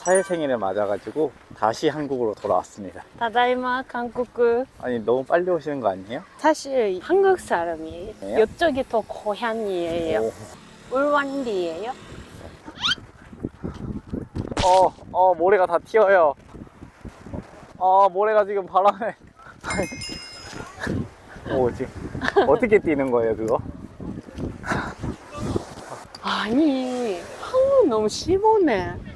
사회 생일을 맞아가지고 다시 한국으로 돌아왔습니다. 다다이마 한국 아니 너무 빨리 오시는 거 아니에요? 사실 한국 사람이에요. 네요? 이쪽이 더 고향이에요. 오. 울완리예요. 어, 어, 모래가 다 튀어요. 어, 모래가 지금 바람에. 오, 지금 어떻게 뛰는 거예요, 그거? 아니 한국 너무 심오네.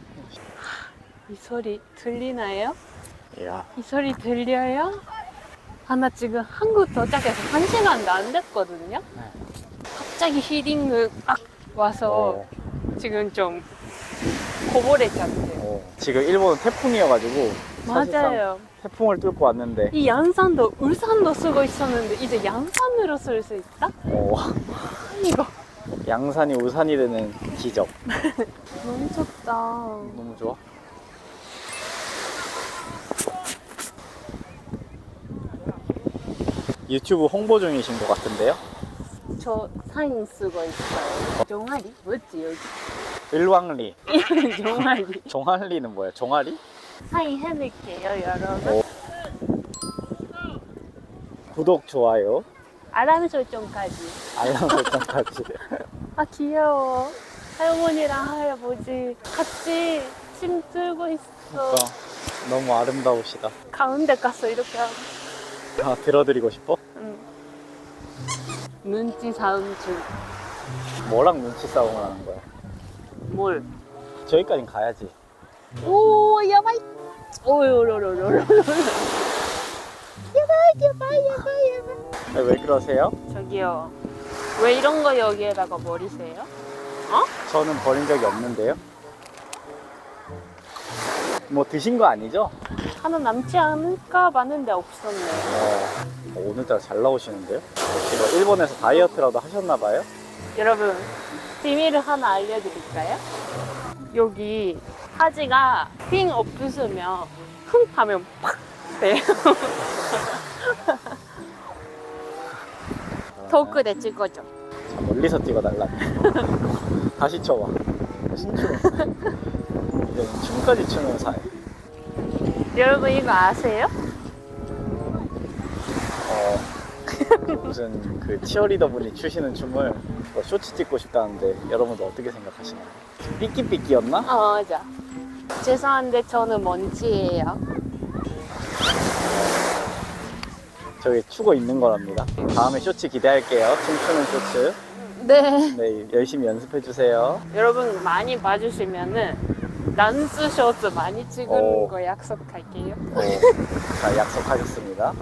이 소리 들리나요? 이야, 이 소리 들려요? 아, 나 지금 한국 도착해서 한 시간도 안 됐거든요. 갑자기 히딩을 딱 와서 어, 지금 좀 고볼해졌어요. 어. 지금 일본은 태풍이어가지고 맞아요. 태풍을 뚫고 왔는데 이 양산도 울산도 쓰고 있었는데 이제 양산으로 쓸 수 있다? 어, 이거 양산이 우산이 되는 기적. 너무 좋다. 너무 좋아. 유튜브 홍보 중이신 것 같은데요? 저 사인 쓰고 있어요. 종아리? 뭐지 여기? 일왕리. 종아리. 종아리는 뭐예요? 종아리? 사인 해드릴게요 여러분. 오. 구독, 좋아요, 알람 설정까지. 알람 설정까지. 아 귀여워. 할머니랑 할아버지 같이 침 들고 있어. 그러니까 너무 아름다우시다. 가운데 가서 이렇게 하고. 다 들어드리고 싶어? 응. 눈치 싸움 중. 뭐랑 눈치 싸움을 하는 거야? 뭘? 저기까진 가야지. 오 야바이. 오요로로로로. 야바이 야바이 야바이 야바이. 네, 왜 그러세요? 저기요. 왜 이런 거 여기에다가 버리세요? 저는 버린 적이 없는데요. 뭐 드신 거 아니죠? 하나 남지 않을까 봤는데 없었네. 어, 오늘따라 잘 나오시는데요? 혹시 뭐 일본에서 다이어트라도 하셨나 봐요? 여러분 비밀을 하나 알려드릴까요? 여기 하지가 핑 없으면 흥 하면 팍 돼요. 토크 대 찍어줘. 자, 멀리서 뛰어달라네. 다시 쳐봐. 신추. 춤까지 추는 사이. 여러분 이거 아세요? 어, 그 무슨 그 치어리더 분이 추시는 춤을 뭐 쇼츠 찍고 싶다는데 여러분들 어떻게 생각하시나요? 삐끼삐끼였나? 어, 맞아. 죄송한데 저는 먼지예요. 저기 추고 있는 거랍니다. 다음에 쇼츠 기대할게요. 춤추는 쇼츠. 네. 네, 열심히 연습해 주세요. 여러분 많이 봐주시면은 란스 쇼트 많이 찍은 오. 거 약속할게요. 오, 자, 약속하셨습니다.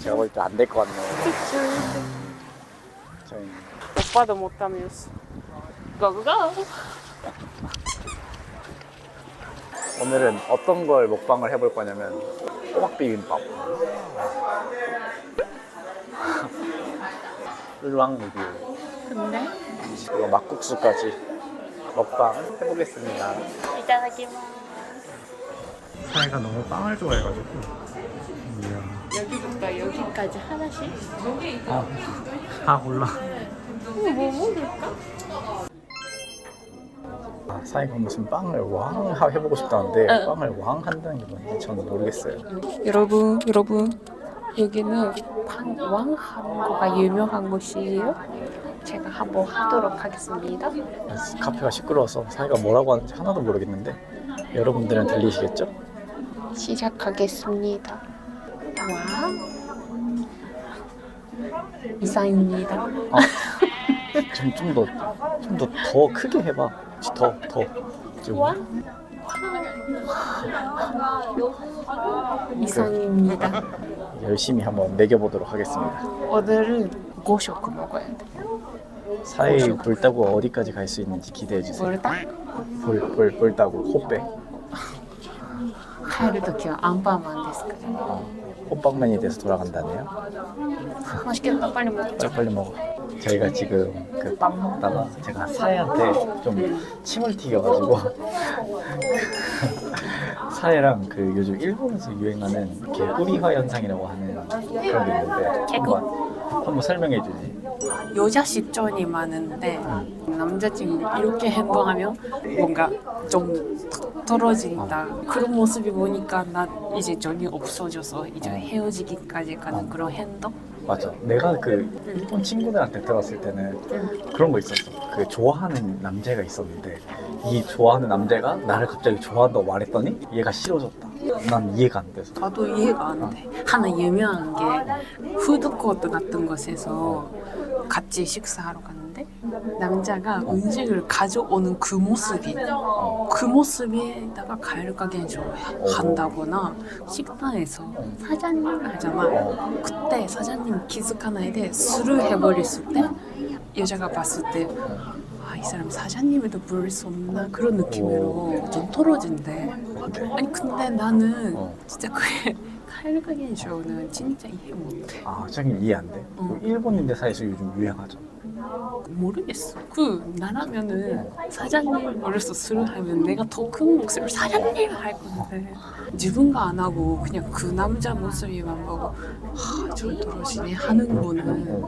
제가 볼 때 안 될 것 같네요. 저희 오빠도 못하면서. 고고고! 오늘은 어떤 걸 먹방을 해볼 거냐면 꼬막 비빔밥. 꿀왕 리뷰. 근데 그리고 막국수까지 먹방 해보겠습니다. 이따다키마스. 사이가 너무 빵을 좋아해가지고. 여기부터 여기까지 하나씩? 아, 다 골라. 이거 뭐 먹을까? 아, 사이가 무슨 빵을 왕 하- 해보고 싶다는데 응. 빵을 왕 한다는 게 뭔지 저는 모르겠어요. 여러분, 여러분. 여기는 방왕 하는 거가 유명한 곳이에요. 제가 한번 하도록 하겠습니다. 카페가 시끄러워서 사이가 뭐라고 하는지 하나도 모르겠는데 여러분들은 들리시겠죠? 시작하겠습니다. 와. 이상입니다. 좀좀더좀더 더 크게 해봐. 더 더. 좀 와. 이상입니다. 열심히 한번 매겨보도록 하겠습니다. 오늘은 고쇼크 먹어야 돼. 사이 볼 따고 어디까지 갈 수 있는지 기대해 주세요. 뭘다? 볼볼 볼 따고 호빼. 帰るときはアンパンマンですから。 어, 호빵맨이 돼서 돌아간다네요. 맛있겠다. 빨리 먹자. 빨리 빨리 먹어. 저희가 지금 그 빵 먹다가 제가 사이한테 좀 침을 튀겨가지고 사이랑 그 요즘 일본에서 유행하는 이렇게 우리화 현상이라고 하는 그런 게 있는데 한번 한번 설명해 주지. 여자 시점이 많은데 남자친구 이렇게 행동하면 뭔가 좀턱 떨어진다 그런 모습이 보니까 나 이제 전혀 없어져서 이제 헤어지기까지 가는 그런 행동 맞아. 내가 그 일본 친구들한테 들었을 때는 그런 거 있었어. 그 좋아하는 남자가 있었는데 이 좋아하는 남자가 나를 갑자기 좋아한다고 말했더니 얘가 싫어졌다. 난 이해가 안 돼서. 나도 이해가 안 돼. 하나 유명한 게 푸드코트 같은 곳에서 같이 식사하러 갔는데 남자가 음식을 가져오는 그 모습이 그 모습에다가 가을 가게 좋아한다거나 식당에서 사장님 하잖아. 그때 사장님 기숙하나에 대해 술을 해버렸을 때 여자가 봤을 때 아, 이 사람 사장님에도 부를 수 없나 그런 느낌으로 좀 떨어진대. 아니 근데 나는 어. 진짜 그게 칼가겐 쇼는 진짜 이해 못해. 아, 자기 이해 안 돼? 어. 그 일본인들 사이에서 요즘 유행하죠. 모르겠어. 그 나라면은 사장님 어려서 술을 하면 내가 더 큰 목소리로 사장님 할 건데 누군가 안 하고 그냥 그 남자 모습이만 보고 하 저 떨어지네 하는 거는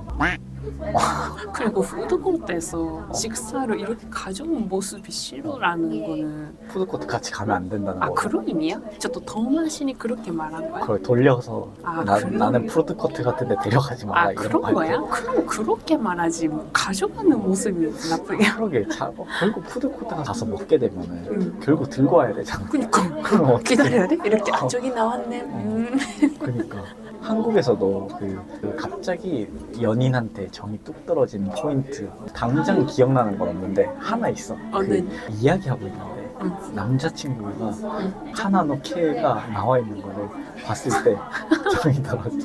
그리고 푸드코트에서 식사를 이렇게 가져온 모습이 싫어라는 거는 푸드코트 같이 가면 안 된다는 아 거. 그런 의미야? 저또 더마신이 그렇게 말한 거야? 그걸 돌려서 아, 나, 그런 나는 의미? 푸드코트 같은데 데려가지 마라 아 이런 그런 거할 거야? 때. 그럼 그렇게 말하지 뭐 가져가는 모습이 나쁘게 그러게 자, 어, 결국 푸드코트 가서 먹게 되면은 응. 결국 들고 와야 되잖아. 그니까 그럼 어떻게? 기다려야 돼? 이렇게 어. 아 저기 나왔네 음. 그러니까 한국에서도 그, 그 갑자기 연인한테 정이 뚝 떨어지는 포인트 당장 기억나는 건 없는데 하나 있어. 어느? 그 이야기하고 있는데 응. 남자친구가 응. 하나노 케가 나와 있는 거를 봤을 때 정이 떨어져.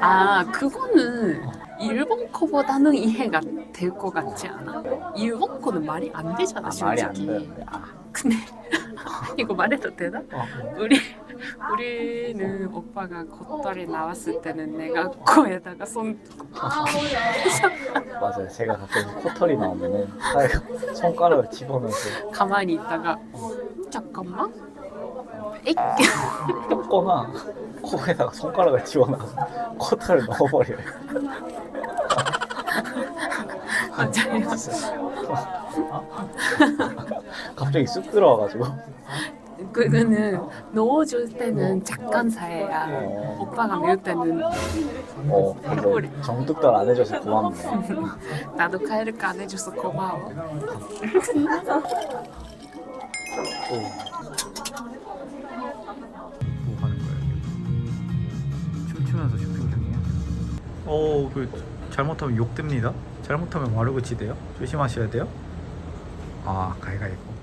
아 그거는 일본 거보다는 이해가 될 것 같지 않아? 일본 거는 말이 안 되잖아 아, 솔직히 말이 안 되는데. 아, 근데 이거 말해도 되나? 어, 우리 우리는 오빠가 겉다리 나왔을 때는 내가 코에다가 손 맞아요. 제가 가끔 코털이 나오면은 사이가 손가락을 집어넣어서 가만히 있다가 잠깐만 에이 뜯거나 코에다가 손가락을 집어넣어서 코털을 넣어버려요. 맞아요. 갑자기 쑥 들어와가지고. 그거는 넣어줄 때는 잠깐 사이야. 어. 오빠가 매울 때는 어, 근데 정뚝달 안 해줘서 고맙네. 나도 카이르카 안 해줘서 고마워. 오. 뭐 하는 거예요? 춤추면서 쇼핑 중이에요? 어, 그 잘못하면 욕 됩니다. 잘못하면 와르구치 돼요. 조심하셔야 돼요. 아, 가위가위보.